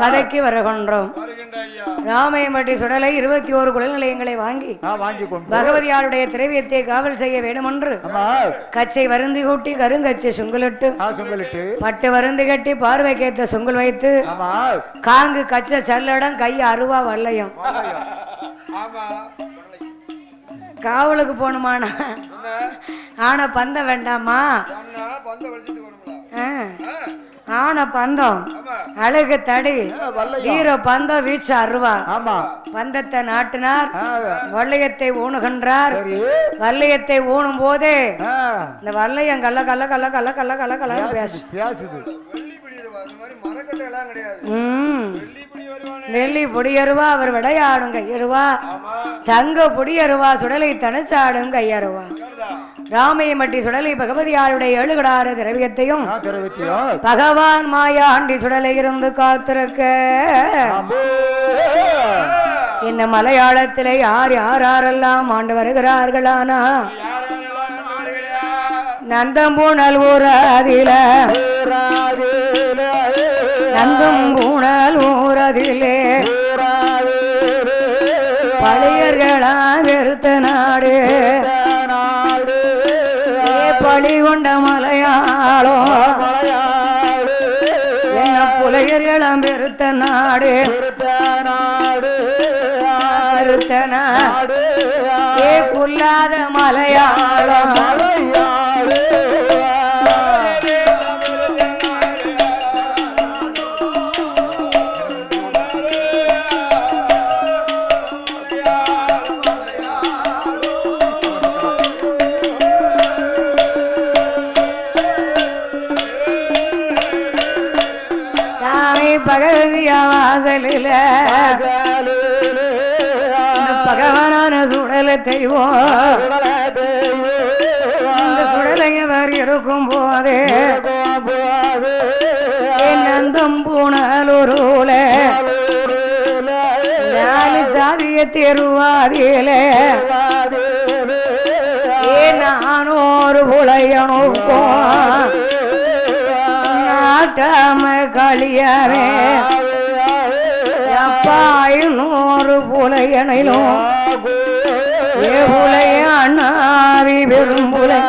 கதைக்கு வருகின்றோம். ராமையம்பட்டி சுடலை இருபத்தி ஓரு குழல் நிலையங்களை வாங்கி பகவதியாருடைய திரவியத்தை காவல் செய்ய வேண்டுமென்று ஆமா. கச்சை வருந்து கூட்டி கருங்கச்சை சுங்குலிட்டு பட்டு வருந்து கட்டி பார்வைக்கேத்த சுங்குல் வைத்து காங்கு கச்சை சல்லடம் கை அருவா வல்லையும். காவலுக்கு போகணுமாண்ணா ஆன பந்தம் வேண்டாமா? ஆன பந்தம். அழகு தடி. வீர பந்தம் வீச்சு அருவா. ஆமா. பந்தத்தை நாட்டினார். ஆ, வள்ளியத்தை ஊணுகின்றார். சரி. வள்ளியத்தை ஊனும் போதே இந்த வள்ளையம் கல்ல கல்ல கல்ல கல்ல கல்ல கல்ல கல்ல பேசு பேசுது. வெள்ளி பிடி அது மாதிரி மரக்கட்டை எல்லாம் கிடையாது. ம். வெள்ளி பிடி வருவானே வெள்ளி பொடியருவா அவர் விளையாடும் கையருவா ஆமா. தங்க பொடியருவா சுடலை தனச்சாடும் கையருவா சரிதா ராமையம்பட்டி சுடலை பகவதியாருடைய எழுகடார திரவியத்தையும் பகவான் மாயாண்டி சுடலை இருந்து காத்திருக்க. இந்த மலையாளத்திலே யார் யார் யாரெல்லாம் ஆண்டு வருகிறார்களானா? நந்தம்பூணல் ஊரதில நந்தம்பூணல் ஊரதிலே பழையர்களா வெறுத்த நாடு. மலையாளம் என்ன புலையர்களாம் வெறுத்த நாடு? வெறுத்த நாடு ஏ புல்லாத மலையாளம்? வாசலில பகவானான சுடல தெய்வம் இந்த சுடலையவர் இருக்கும் போதே. என் நந்தம் பூணலூருல நாலு சாதிய தெருவாதியிலே ஏ நானூறு புலையனுக்கும் நாட்டாம களியாரே. அப்பா நூறு புலையனிலும் ஏ புலைய அண்ணாவி பெரும் புலை.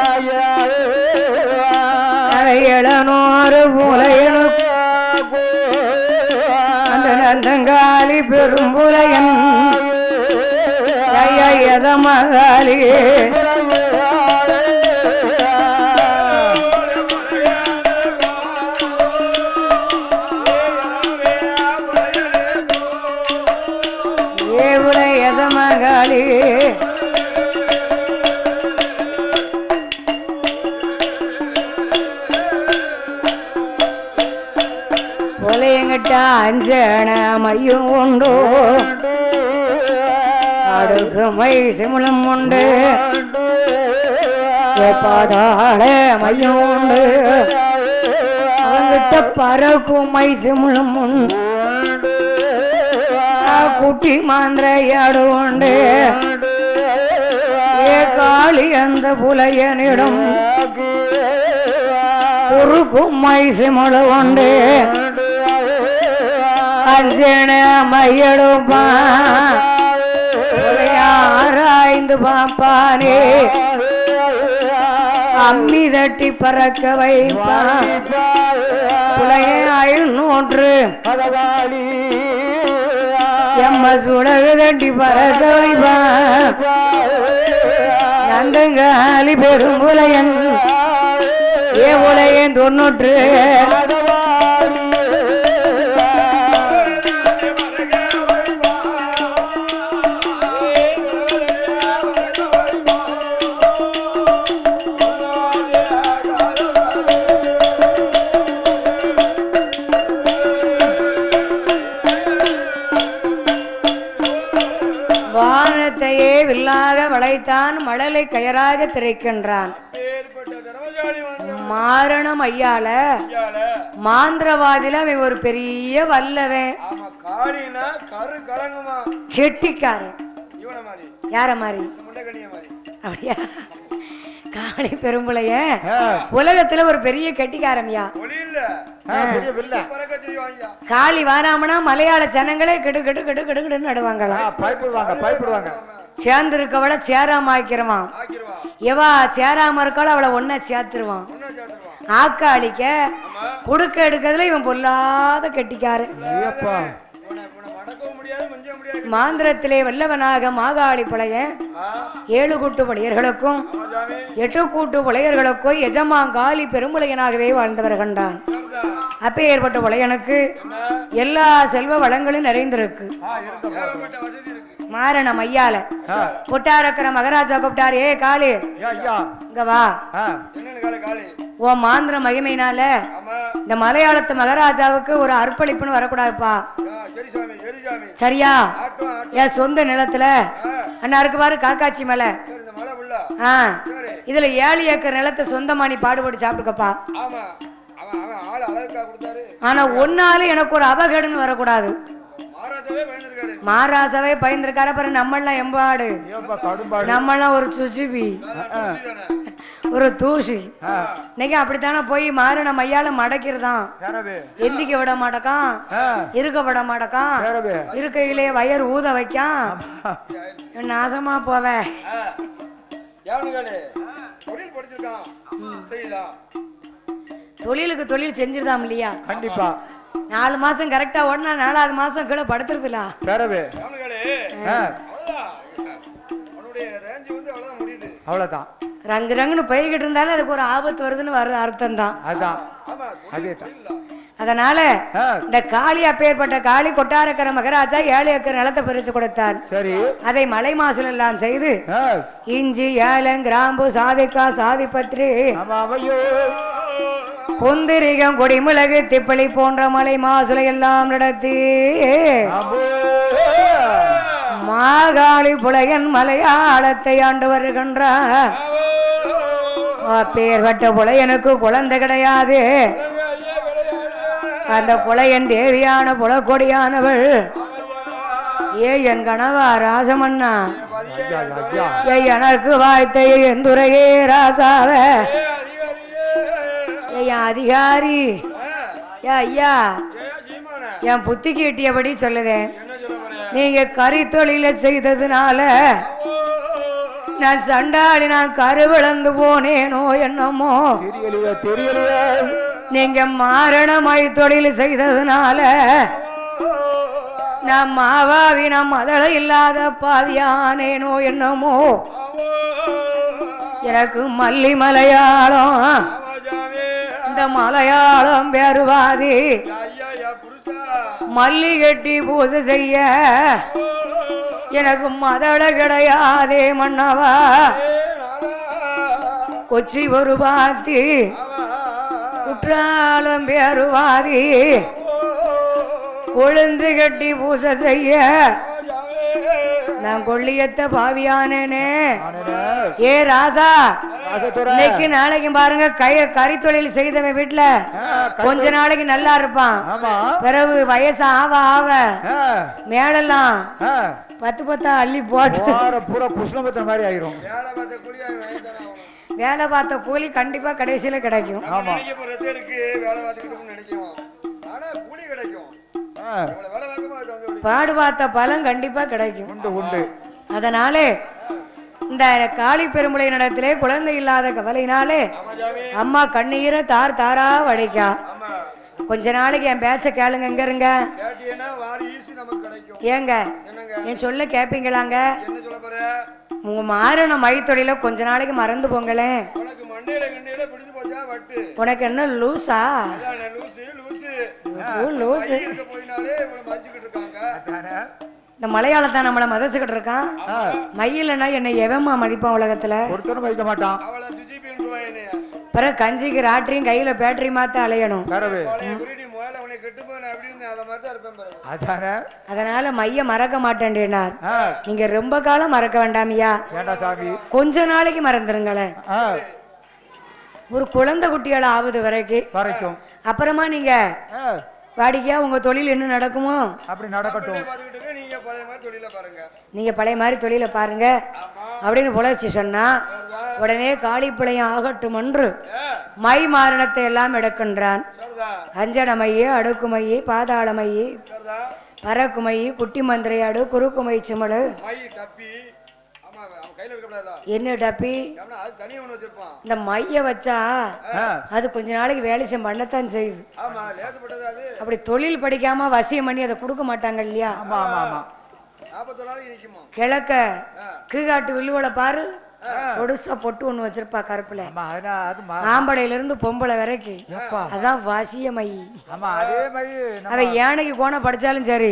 அந்த நந்தங்காலி பெரும் புலையன் புலையங்கிட்ட உண்டு. அடுக்கு மை சிமுலம் உண்டு. பாதாள மையம் உண்டு அவங்கிட்ட பறக்குமை மை சிமுலம் உண்டு குட்டி மாந்திரையாடு உண்டு. ஏ காளி அந்த புலையனிடம். ஒரு கும்மை சிமுலம் உண்டு. அஞ்சன மையடுப்பா ஆராய்ந்து பாப்பானே அம்மி தட்டி பறக்க வைப்பான் நூற்று எம்ம சுடகு தட்டி பறக்க வைப்பான் நந்தங்காலி பெரும் புலையன் ஏ புலையன் தொன்னூற்று. மழலை கயராக திரைக்கின்றான். மாரணம் ஐயால மாந்திரவாதில அவன் ஒரு பெரிய வல்லவன். கெட்டிக்காரன். யார மாதிரி? அப்படியா? காளி பெரும்புளைய ஆ, உலகத்துல ஒரு பெரிய கெட்டிக்காரம்யா காளி வாராமனா மலையாள ஜனங்களே கெடு கெடு கெடு கெடு கெடுன்னு நடுவாங்களா? பயப்படுவாங்க பயப்படுவாங்க. சேர்ந்து இருக்கவள சேராம ஆக்கிறவான் ஆக்கிடுவா எவா சேராம இருக்காளோ அவளை ஒன்னா சேர்த்துருவான். ஆக்காளிக்க ஆமா. குடுக்க எடுக்கிறதுல இவன் பொல்லாத கெட்டிக்காரு மாந்திரத்திலே வல்லவனாக மாகாளி புலைய ஆ. ஏழு கூட்டு புலையர்களுக்கும் எட்டு கூட்டு புலையர்களுக்கும் எஜமாங்காளி பெரும்புலையனாகவே வாழ்ந்தவர் கண்டான். சரிதா. அப்பேற்பட்ட புலையனுக்கு என்ன எல்லா செல்வ வளங்களும் நிறைந்திருக்கு. மாரணம் ஐயால கொட்டாரக்கிற மகாராஜா கூப்பிட்டாரு ஏ காளி. இங்க வா. உன் மாந்திர மகிமையினால ஆமா. இந்த மலையாளத்து மகாராஜாவுக்கு ஒரு அர்ப்பணிப்புன்னு வரக்கூடாதுப்பா. ஆ, சரி சாமி சரி சாமி. சரியா? என் சொந்த நிலத்துல அண்ணா இருக்கு பாரு காக்காச்சி மலை. இதுல ஏழு ஏக்கர் நிலத்தை சொந்தமா நீ பாடுபட்டு சாப்பிட்டுக்கப்பா. ஆமா. அவன் அவன் ஆள் அழகுக்கா கொடுத்தாரு. ஆனா ஒன்னாலும் எனக்கு ஒரு அபகடன்னு வரக்கூடாது. மாராசாவே பயந்துருக்காரு. அப்புறம் நம்மளாம் எம்பாடு. நம்மளாம் ஒரு சுஜிபி. ஒரு தூசி. இன்னைக்கு அப்படித்தானே போய் மாறு நம்ம ஐயால மடக்கிறதான். எந்திக்க விட மாட்டக்கான். இருக்க விட மாட்டக்கான். இருக்கையிலே வயர் ஊத வைக்கான். நாசமா போவேன் தொழிலுக்கு தொழில் செஞ்சிருதாம் இல்லையா? கண்டிப்பா. நாலு மாசம் கரெக்டா ஓடினா நாலாவது மாசம் கீழே படுத்துருதுல பேரவே. அவ்வளவுதான். ரங்கு ரங்குன்னு போய்கிட்டு இருந்தாலும் அதுக்கு ஒரு ஆபத்து வருதுன்னு வர்றது அர்த்தம் தான் அதே அதனால இந்த காளி அப்பேற்பட்ட காளி கொட்டாரக்கர மகராஜா ஏழு ஏக்கர் நிலத்தை பிரிச்சு கொடுத்தார். சரி. அதை மலை மாசுல எல்லாம் செய்து இஞ்சி ஏலம் கிராம்பு சாதிக்கா சாதிப்பத்திரி. ஆமா அவையோ. குந்திரிகம் கொடிமிளகு திப்பளி போன்ற மலை மாசுலை எல்லாம் நடத்தி. மாகாளி புலையன் மலையாளத்தை ஆண்டு வருகின்றார். அப்பேற்பட்ட புலையனுக்கு குழந்தை கிடையாது. அந்த புலையன் தேவியான புலக்கொடியானவள். ஏ என் கணவா ராசமண்ணா. எனக்கு வாய்த்த எந்துரையே ராசாவ. என் அதிகாரி. ஐயா. என் புத்திக்கு எட்டியபடி சொல்லுதேன் நீங்க கறி தொழில செய்ததுனால நான் சண்டாடி நான் கருவிழந்து போனேனோ என்னமோ. தெரியலையே தெரியலையே. நீங்க மாரணமாய் தொழில் செய்ததுனால நான் மாவாவி நான் மதள இல்லாத பாதியானேனோ என்னமோ. எனக்கு மல்லி மலையாளம் இந்த மலையாளம் பேருவாதி மல்லி கட்டி பூசை செய்ய எனக்கு மதள கிடையாதே மன்னவா. கொச்சி ஒரு பாத்தி குற்றாலம் பேருவாதி கொழுந்து கட்டி பூசை செய்ய நான் கொள்ளியத்த பாவியானேனே. ஏ ராசா. இன்னைக்கு நாளைக்கு பாருங்க கை கறி தொழில் செய்தவன் வீட்டுல கொஞ்ச நாளைக்கு நல்லா இருப்பான். பிறகு வயசு ஆவ ஆவ. ஆ. பத்து பத்தா அள்ளி போட்டு. பூரா புஷ்ணபத்திரம் மாதிரி ஆயிரும். வேலை பார்த்த கூலி கண்டிப்பா கடைசியில கிடைக்கும். ஆமா. இருக்கு வேலை பார்த்துக்கிட்டு நினைக்குவான் ஆனா கூலி கிடைக்கும். பாடு பார்த்த பலன் கண்டிப்பா கிடைக்கும். உண்டு உண்டு. அதனாலே இந்த காளி பெருமுளை நடத்திலே குழந்தை இல்லாத கவலையினாலே அம்மா கண்ணீரை தார் தாரா வடிக்கா. கொஞ்ச நாளைக்கு என் பேச்ச கேளுங்க எங்க இருங்க. ஏங்க என் சொல்ல கேப்பீங்களாங்க? உங்க மாறின மைத்தொழில கொஞ்ச நாளைக்கு மறந்து போங்களேன். உனக்கு என்ன லூசா. இந்த மலையாளத்தை நம்மளை மதச்சுக்கிட்டு இருக்கான். மயிலனா என்னை எவமா மதிப்பான் உலகத்துல? ஒருத்தனும் வைக்க மாட்டான். பிறகு கஞ்சிக்கு ராட்டியும் கையில பேட்டரி மாத்த அலையணும். அதனால மைய மறக்க மாட்டேன்டினார் ஆ, நீங்க ரொம்ப காலம் மறக்க வேண்டாமியா கொஞ்ச நாளைக்கு மறந்துருங்களேன். ஒரு குழந்தை குட்டியால ஆகுது வரைக்கும் வரைக்கும். அப்புறமா நீங்க வாடிக்கையா உங்க தொழில் என்ன நடக்குமோ? அப்படி நடக்கட்டும். நீங்க பழைய மாதிரி தொழில பாருங்க. நீங்க பழைய மாதிரி தொழிலை பாருங்க ஆமா அப்படின்னு புலர்ச்சி சொன்னா உடனே காளிப்பிளையம் ஆகட்டும் என்று மை மாரணத்தை எல்லாம் எடுக்கின்றான். அஞ்சனமையே அடுக்குமையே பாதாளமையே பறக்குமையே குட்டி மந்திரையாடு குறுக்குமை சிமடு. என்ன டப்பி இந்த மைய வச்சா அது கொஞ்ச நாளைக்கு வேலை செய்ய பண்ணத்தான் செய்யுது. ஆமா லேசுப்பட்டது அது. அப்படி தொழில் படிக்காம வசியம் பண்ணி அதை கொடுக்க மாட்டாங்க இல்லையா? கிழக்க. கீழாட்டு வில்லுவலை பாரு. பொடுசா பொட்டு ஒண்ணு வச்சிருப்பா கருப்புல. ஆமா அதனா அது மா- ஆம்பளையில இருந்து பொம்பளை வரைக்கும் அதான் வசிய மை அவன் யானைக்கு கோணம் படிச்சாலும் சரி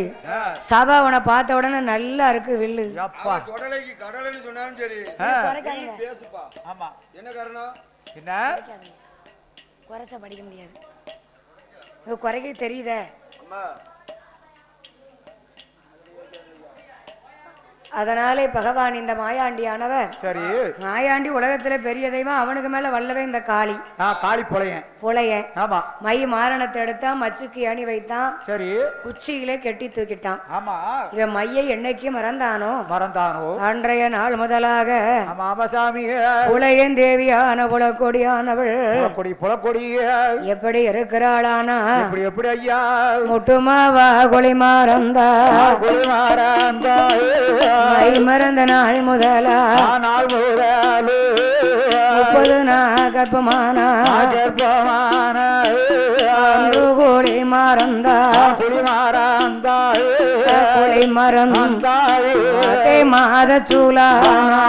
சபா அவனை பார்த்த உடனே நல்லா இருக்கு வில்லு. என்ன காரணம்? என்ன? குறைச்சா படிக்க முடியாது. குறைக்க தெரியுதே. அதனாலே பகவான் இந்த மாயாண்டியானவர். சரி. மாயாண்டி உலகத்துல பெரிய தெய்வம் அவனுக்கு மேல வல்லவே இந்த காளி. காளி பொழையன் புலையன். ஆமா. மை மாரணத்தை எடுத்தான் மச்சுக்கு அணி வைத்தான் சரி. உச்சியிலே கெட்டி தூக்கிட்டான். ஆமா. இவன் மையை என்னைக்கு மறந்தானோ? மறந்தானோ? அன்றைய நாள் முதலாக. புலையன் தேவியான புலக்கொடியானவள். புலக்கொடி புலக்கொடி. எப்படி இருக்கிறாளானா? இப்படி எப்படி ஐயா? முட்டுமாவா கொளி மாறந்தா குருமாராந்தாயே மை மறந்த நாள் முதலா. ஆனால் முதலு. முப்பது நாள் கர்ப்பமானா கர்ப்பமான கோழி மறந்தா. கொளி மறந்தாய் மாத சூலானா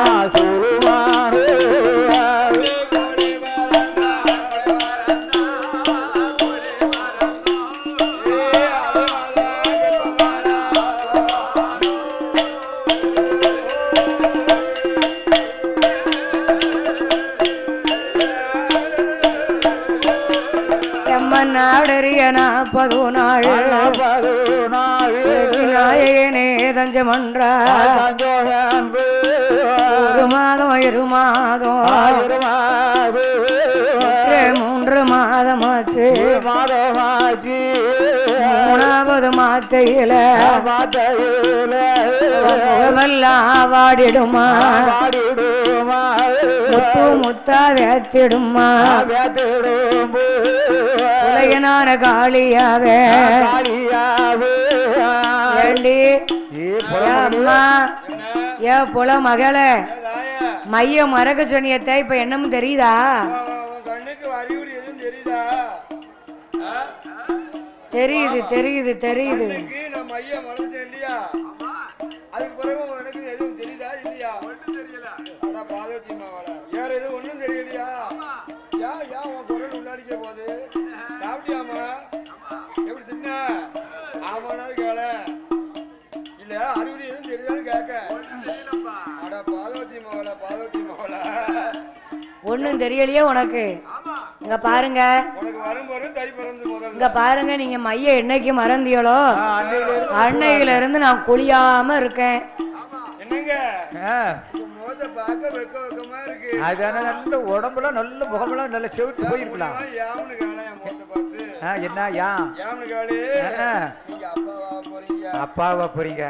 தஞ்சமன்றா ஒரு மாதம் இரு மாதம் மூன்று மாதமாச்சு. மூணாவது மாத்தையில முகமெல்லாம் வாடிடுமா? முத்து முத்தா வேத்திடுமா? உலகனான காளியாவே. ஏ அம்மா ஏ புல மகளே மைய மறக்க சொன்னியத்த இப்ப என்னமும் தெரியுதா? தெரியுதா? தெரியுது தெரியுது சாப்பிட்டியாமா எப்படி தின்ன ஆமானா கேள. அறிகுறி எதுவும் தெரியுதான்னு கேட்க அடா பாதவதி மாவாளா பாதவதி மாவாளா ஒண்ணும் தெரியலையே உனக்கு. இங்க பாருங்க. இங்க பாருங்க நீங்க மைய என்னைக்கு மறந்தியளோ அன்னையில இருந்து நான் குளியாம இருக்கேன். என்னங்க? அதான நல்ல உடம்புல நல்ல முகமெல்லாம் நல்ல செவிட்டு போயிருக்கலாம். என்ன யா? அப்பாவா போறீங்க?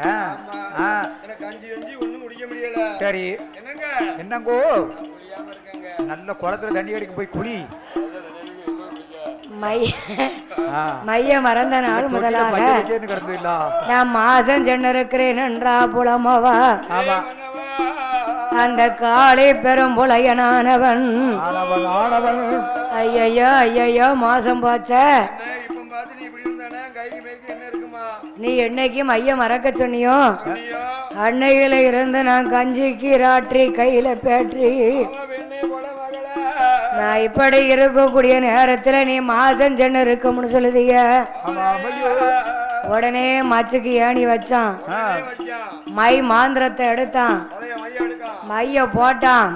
சரி. என்னங்க? நல்ல குளத்துல தண்ணி அடிக்க போய் ஆ. மைய மறந்த நாள் முதலாக நான் மாசம் சென்று இருக்கிறேன் என்றா புலமவா? ஆமா. அந்த காளை பெரும்புலையனானவன் ஆனவன் ஆனவன் ஐயையோ ஐயையோ மாசம் போச்ச. நீ இப்படி இருந்தானே? கைக்கு மேய்க்கு என்ன இருக்குமா? நீ என்னைக்கு மைய மறக்க சொன்னியோ? அன்னையில இருந்து நான் கஞ்சிக்கு ராற்றி கையில பேற்றி. நான் இப்படி இருக்கக்கூடிய நேரத்துல நீ மாசம் சென்று இருக்கும்னு ஐயோ உடனே மச்சுக்கு ஏணி வச்சான். மை மாந்திரத்தை எடுத்தான். மைய போட்டான்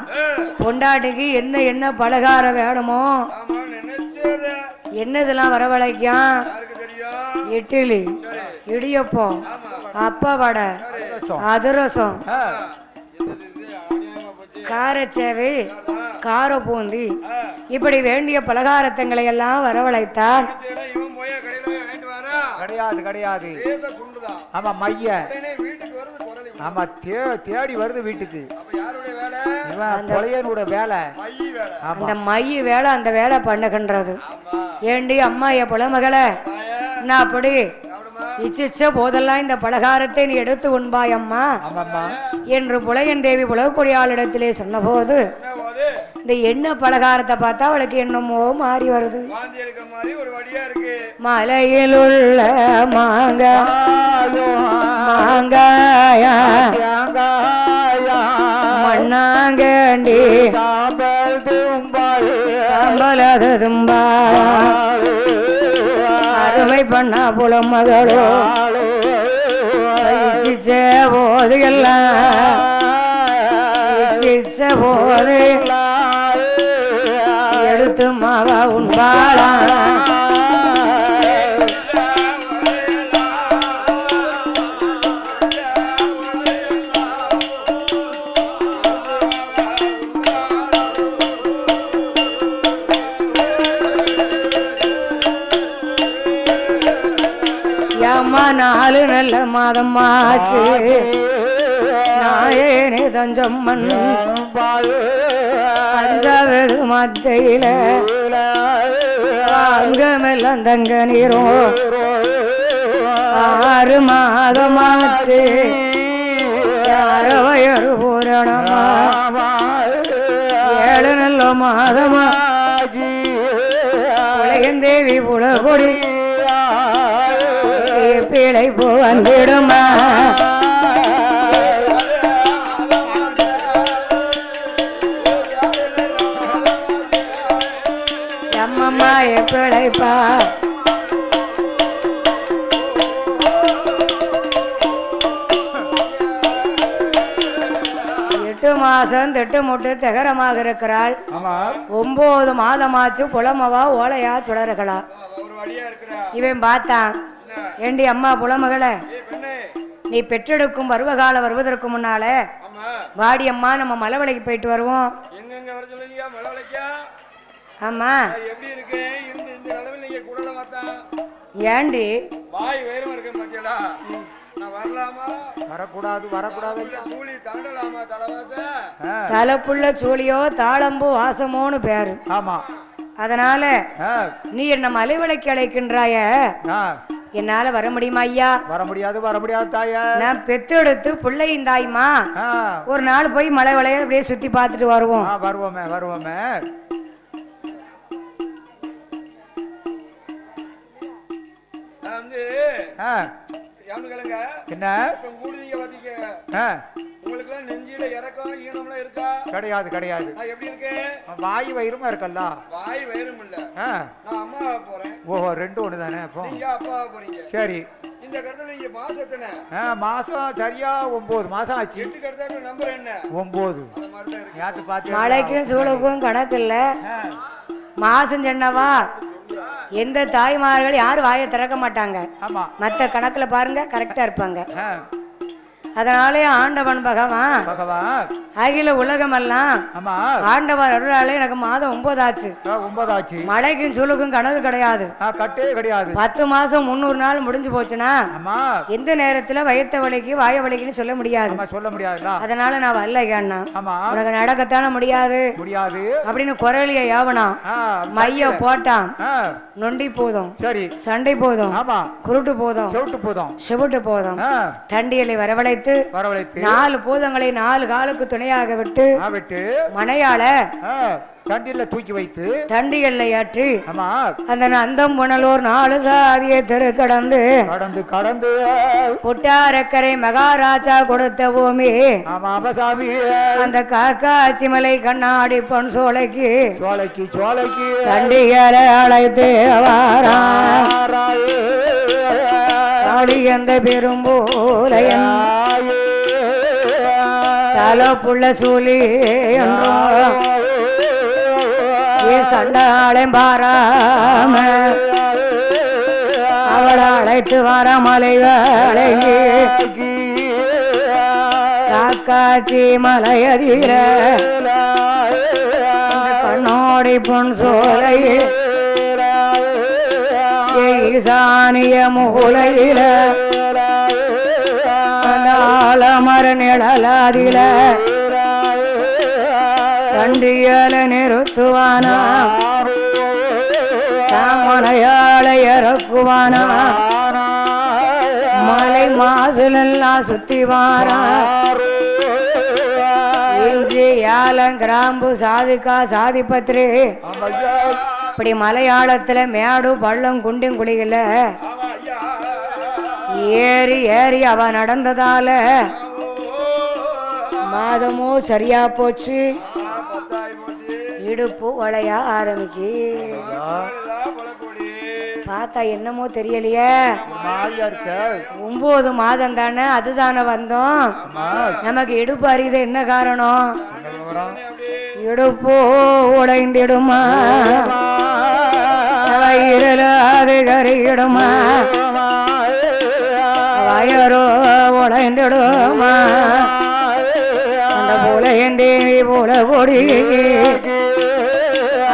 பொண்டாட்டிக்கு என்ன என்ன பலகாரம் வேணுமோ? ஆமா நினைச்சத. என்னதெல்லாம் வரவழைக்கும் இட்லி இடியப்பம் அப்ப வடை அதிரசம். காரச்சேவை கார பூந்தி. இப்படி வேண்டிய பலகாரத்தங்களை எல்லாம் வரவழைத்தான் நினைச்சத இவன் போய் கடையில போய் வாங்கிட்டு வரா? கிடையாது கிடையாது. ஆமா மைய. உடனே வீட்டுக்கு வருது குரலி. ஆமா தே தேடி வருது வீட்டுக்கு. அப்ப யாருடைய வேலை? இவன் தொலையனோட வேலை. மையி வேலை. ஆமா. அந்த மைய வேலை அந்த வேலை பண்ணுகின்றது. ஆமா. ஏண்டி அம்மா என் புலமகளே நான் அப்படி? இச்சிச்ச போதெல்லாம் இந்த பலகாரத்தை நீ எடுத்து உண்பாய் அம்மா என்று புலையன் தேவி புலவக்குடியாளிடத்திலே சொன்னபோது என்ன போது இந்த எண்ணெய் பலகாரத்தை பார்த்தா அவளுக்கு என்னமோ மாறி வருது. மலையில் உள்ள மாங்காய் மாங்காயா. மண்ணாங்கண்டி சம்பளதும்பா அருமை பண்ணா புலம் மகளோ? இச்சிச்ச போது எல்லாம். இச்சிச்ச போது எடுத்து மாவா உண்பாளா ஏம்மா நல்ல மாதம் ஆச்சு. நாயேனே தஞ்சம்மன். அஞ்சாவது மத்தையில அங்கமெல்லாம் தங்க நீரும் ஆறு மாதமாச்சு அறவையொரு பூரணமா ஏழு நல்ல மாதமா. உலகன் தேவி புலகொடி பிழை போ வந்திடுமா அம்மம்மா பிழைப்பா? எட்டு மாசம் திட்டு முட்டு திகரமாக இருக்கிறாள். ஒன்பது மாதமாச்சு புலமவா ஓலையா சுடர்களா? இவன் பார்த்தான். ஏண்டி அம்மா புலமகளே? நீ பெற்றெடுக்கும் பருவகாலம் வருவதற்கு முன்னாலே ஆமா. வாடி அம்மா நம்ம மலைவளைக்கு போயிட்டு வருவோம். ஆமா. நான் எப்படி இருக்கேன் இருந்து இந்த நிலவில் நீங்க குடல பார்த்தா. ஏண்டி? வாய் வேறுமா பாத்தியாடா? ஆ, தலைப்புள்ள சூழியோ தாளம்பு வாசமோன்னு பேரு. ஆமா. அதனால நீ என்ன மலைவளைக்கு அழைக்கின்றாய. என்னால வர முடியுமா ஐயா? வர முடியாது வர முடியாது தாய. நான் பெத்தெடுத்து பிள்ளையும் தாயுமா? ஆ, ஒரு நாள் போய் மலை வளைய அப்படியே சுத்தி பார்த்துட்டு வருவோம். ஆ, வருவோமே வருவோமே. ஆ, என்ன? கிடையாது கிடையாது. வாயு வயிறுமா இருக்கல்ல? வாய் வயிறும் இல்ல. ஆ, நான் அம்மாவா போறேன். ஓஹோ ரெண்டு ஒண்ணு தானே அப்போ அப்பாவா போறீங்க. சரி. இந்த கடத்துல நீங்க மாசத்தின? ஆ, மாசம் சரியா ஒன்பது மாசம் ஆச்சு. எட்டு கடத்தாக்கு நம்பர் என்ன? ஒன்பது. யாத்து பாத்து மழைக்கும் சூழுக்கும் கணக்கு இல்ல. மாசம் சொன்னவா? எந்த தாய்மார்கள் யாரும் வாயை திறக்க மாட்டாங்க. மற்ற கணக்குல பாருங்க கரெக்டா இருப்பாங்க. அதனாலே ஆண்டவன் பகவான். பகவான். அகில உலகமெல்லாம் ஆமா. ஆண்டவன் அருளாலே எனக்கு மாதம் ஒன்பதாச்சு. ஆ, ஒன்பதாச்சு. மழைக்கும் சூழுக்கும் கணக்கு கிடையாது. கட்டே கிடையாது. பத்து மாசம் முந்நூறு நாள் முடிஞ்சு போச்சுன்னா எந்த நேரத்துல வயித்த வலிக்கு வாய வலிக்குன்னு சொல்ல முடியாது. சொல்ல முடியாதுல்ல அதனால நான் வரல கேண்ணா உனக்கு நடக்கத்தானே முடியாது. முடியாது. அப்படின்னு குரலிய ஏவனான் ஆ, மைய போட்டான். நொண்டி போதும். சரி. சண்டை போதும். குருட்டு போதும். செவிட்டு போதும். செவிட்டு போதும். தண்டியலை வரவழைத்து வரவழைத்து நாலு பூதங்களை நாலு காலுக்கு துணையாக விட்டு ஆ, தண்டில தூக்கி வைத்து தண்டியல்லை ஏற்றி ஆமா. அந்த நந்தம் புனலூர் நாலு சாதியை தெரு கடந்து கடந்து கடந்து. புட்டாரக்கரை மகாராஜா கொடுத்த பூமி. அந்த காக்காச்சி மலை கண்ணாடி பொன் சோலைக்கு சோலைக்கு சோலைக்கு. தண்டியலை அழைத்து வாரா ஆராயே. எந்த பெரும்போலையன் தலப்புள்ள சூழி என்றோ? சண்டாளை பாராம அவளை அழைத்து வர மலை வேலைக்கு காக்காச்சி மலையதீர கண்ணோடி பொன் சோலையே. ஈசானிய மூலையில ஆலமர நிழலாதில கண்டியல நிறுத்துவானா? தாமனையாள இறக்குவானா? மலை மாசுலெல்லாம் சுத்திவானா? இஞ்சி ஏலம் கிராம்பு சாதிக்கா சாதிப்பத்திரி இப்படி மலையாளத்துல மேடு பள்ளம் குண்டும் குழிகள ஏறி ஏறி அவ நடந்ததால மாதமும் சரியா போச்சு. இடுப்பு வளைய ஆரம்பிக்கு. பார்த்தா என்னமோ தெரியலையே. ஒன்பது மாதம் தானே அதுதானே வந்தோம். நமக்கு இடுப்பு அறியுது என்ன காரணம்? இடுப்பு உடைந்திடுமா? வயிறுல அது கறியிடுமா வயரோ உடைந்திடுமா? அந்த போல தேவி போல கொடி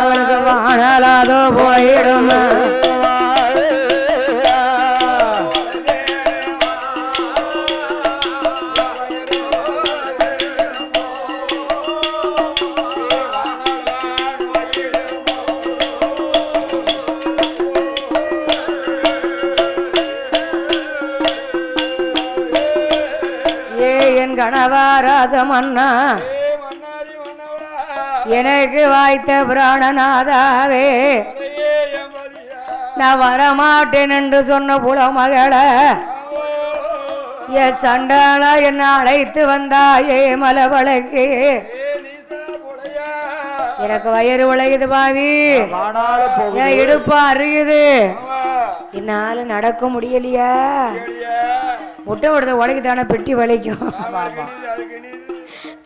அவளுக்கு வாழலாதோ போயிடுமா? என் கணவா ராஜமன்னா. ஏ மன்னாரி மன்னவா எனக்கு வாய்த்த பிராணநாதாவே. நான் வரமாட்டேன் என்று சொன்ன புல மகள என் சண்டாளா என்ன அழைத்து வந்தாயே மலவழக்கு. எனக்கு வயிறு உழையுது பாவி. என் இடுப்பு அருகுது என்னால நடக்க முடியலையா. முட்டை விடுத உடைக்கு தானே பெட்டி வலிக்கும்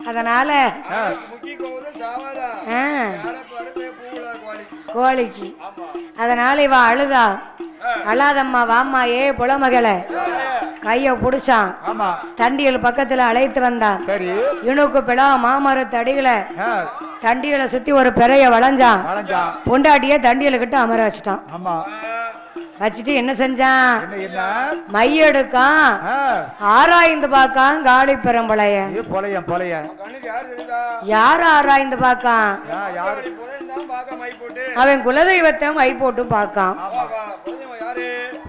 அதனால கோழிக்கு. அதனால இவ அழுதா. அழாதம்மா வாம்மா ஏ புலமகளே கைய புடிச்சான் தண்டியல் பக்கத்துல அழைத்து வந்தான் சரி. இணுக்கு பிளா மாமர தடிகளை ஆ, தண்டியலை சுத்தி ஒரு பெறைய வளைஞ்சான். பொண்டாட்டிய தண்டியல கிட்ட அமர வச்சுட்டான். ஆமா. வச்சுட்டு என்ன செஞ்சான்? என்ன என்ன? மையெடுக்கான். ஆராய்ந்து பார்க்கான் காளி பெரும்பளைய யார் தெரியுதா? யார் ஆராய்ந்து போட்டு. அவன் குலதெய்வத்தை மை போட்டு பார்க்கான்.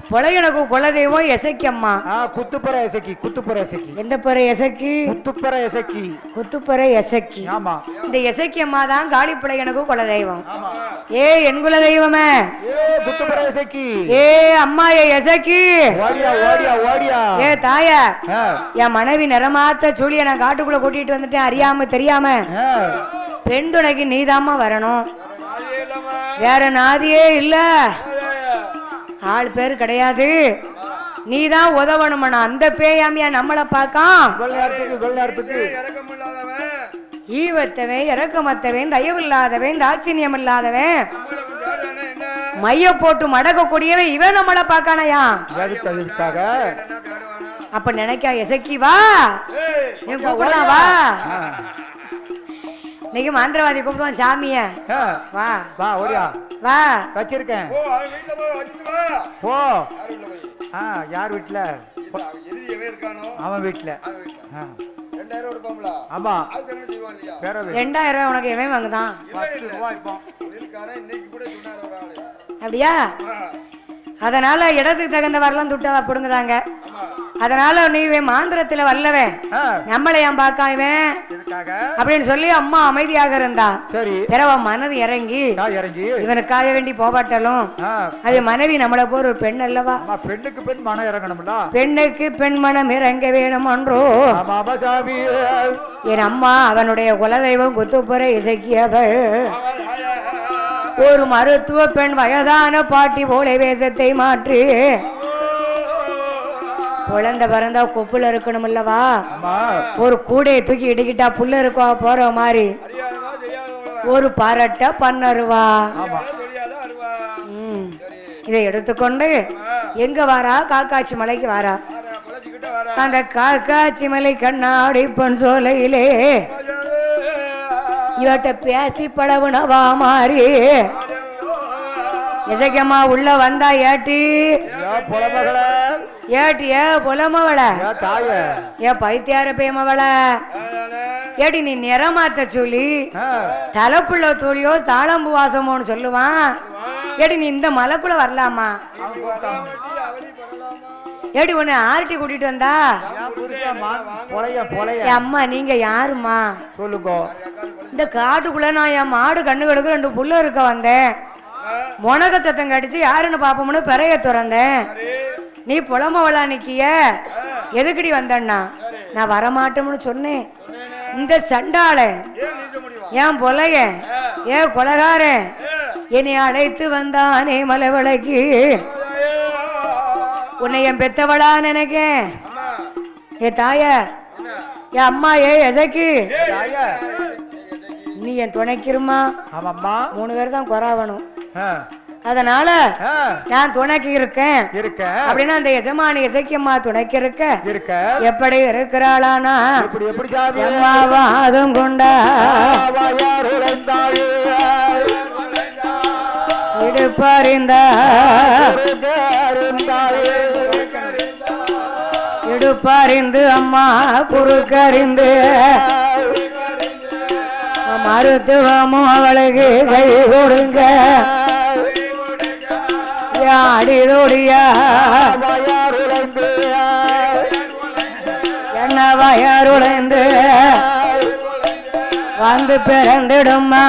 யாரு புலையனுக்கு குலதெய்வம் எசைக்கம்மா ஆ குத்துப்புற எசக்கி குத்துப்புற எசக்கி. எந்த பிறை எசக்கி? குத்துப்புற எசக்கி. குத்துப்பறை எசக்கி. ஆமா. இந்த எசக்கியம்மா தான் காளி பிள்ளையனுக்கு குலதெய்வம். ஆமா. ஏ என் குலதெய்வமே. ஏ குத்துப்புற எசக்கி. ஏ அம்மா ஏ எசக்கி. ஓடியா ஓடியா ஓடியா. ஏ தாயா. என் மனைவி நிறமாத்த சூழிய நான் காட்டுக்குள்ள கூட்டிட்டு வந்துட்டேன் அறியாம தெரியாம. பெண் துணைக்கு நீதாம்மா வரணும். வேற நாதியே இல்ல. ஆள் பேர் கிடையாது. நீதான் உதவணுமண்ணா. அந்த பேயாமியா நம்மளை இல்லாதவன் ஈவத்தவன் இறக்கமத்தவன் தயவில்லாதவன் தாட்சிணியம் இல்லாதவன் மைய போட்டு மடக்கக்கூடியவன் இவன் நம்மளை பார்க்கானயா? அப்ப நினைக்கா எசக்கி வா. நீ வா இன்னைக்கு மந்திரவாதி கூப்பிடுவான் சாமிய. வா. வா ஓடியா. வா. வச்சிருக்கேன். போ அவன் வீட்டுல போய் வச்சுட்டு வா. போ. யார் வீட்டுல போய்? ஆ யார் வீட்டுல? அவன் வீட்டுல. ஆமா. ரெண்டாயிரம் ரூபாய் உனக்கு எவன் வாங்குதான். அப்படியா? அதனால இடத்துக்கு தகுந்த வரலாம் துட்டா பிடுங்குதாங்க. ஆமா. அதனால நீ மாந்திரத்துல வல்லவன். நம்மளை ஏன் எதுக்காக? அப்படின்னு சொல்லி அம்மா அமைதியாக இருந்தா. சரி. பிறவ மனது இறங்கி இவனுக்காக வேண்டி போபாட்டலும் அவன் மனைவி நம்மளை போற ஒரு பெண் அல்லவா? பெண்ணுக்கு பெண் மனம் இறங்கணும்ல? பெண்ணுக்கு பெண் மனம் இறங்க வேணும் என்றோ என் அம்மா அவனுடைய குலதெய்வம் குத்துப்புற இசைக்கியவள். ஒரு மருத்துவ பெண் வயதான பாட்டி போல வேஷத்தை மாற்றி குழந்தை பிறந்தா கொப்புல இருக்கணும் அல்லவா ஆமா. ஒரு கூடையை தூக்கி இடிக்கிட்டா புல்ல இருக்கோ போற மாதிரி? ஒரு பரட்ட. சரி இதை எடுத்துக்கொண்டு எங்க வாரா? காக்காட்சி மலைக்கு வாரா. அந்த காக்காட்சி மலை கண்ணாடி பொன் சோலையிலே இவட்ட பேசி பழகுனவா மாறி இசைக்கம்மா உள்ள வந்தா ஏட்டி. ஏட்டி ஏ புலமவள. ஏன் பைத்தியார பேமவள. ஏடி நீ நிறமாத்த சொல்லி தலைப்புள்ள தூளியோ தாளம்பு வாசமோன்னு சொல்லுவான். ஏடி நீ இந்த மலைக்குள்ள வரலாமா? ஏடி உன்னை ஆர்டி கூட்டிட்டு வந்தா? அம்மா நீங்க யாருமா சொல்லுங்க. இந்த காட்டுக்குள்ள நான் என் மாடு கண்ணு கிடக்கு ரெண்டு புல்ல இருக்க வந்தேன். முனக சத்தம் கடிச்சு யாருன்னு பாப்போம்னு பெறைய திறந்தேன். நீ புலம்பவளா நிக்கிய? எதுக்குடி வந்தண்ணா நான் வரமாட்டோம்னு சொன்னேன். இந்த சண்டாள ஏன் பொலைய ஏன் கொலகாரன் என்னை அழைத்து வந்தானே மலைவளைக்கு உன்னை என் பெத்தவளா நினைக்கேன். அம்மா. ஏ தாய என் அம்மா ஏ எசைக்கு. தாய நீ என் துணைக்கிருமா? ஆமாம்மா. மூணு பேர் தான் குறாவணும் அதனால நான் துணைக்கு இருக்கேன். இருக்க. அப்படின்னா அந்த எஜமானி இசைக்கம்மா துணைக்கு இருக்க. இருக்க. எப்படி இருக்கிறாளானா? இப்படி எப்படி வாதம் கொண்டா. இடுப்பறிந்தா இடுப்பறிந்து அம்மா குறுக்கறிந்து. மருத்துவமும் அவளுக்கு கை கொடுங்க. அடிதோடியா என்ன வயருடைந்து வந்து பிறந்திடுமா?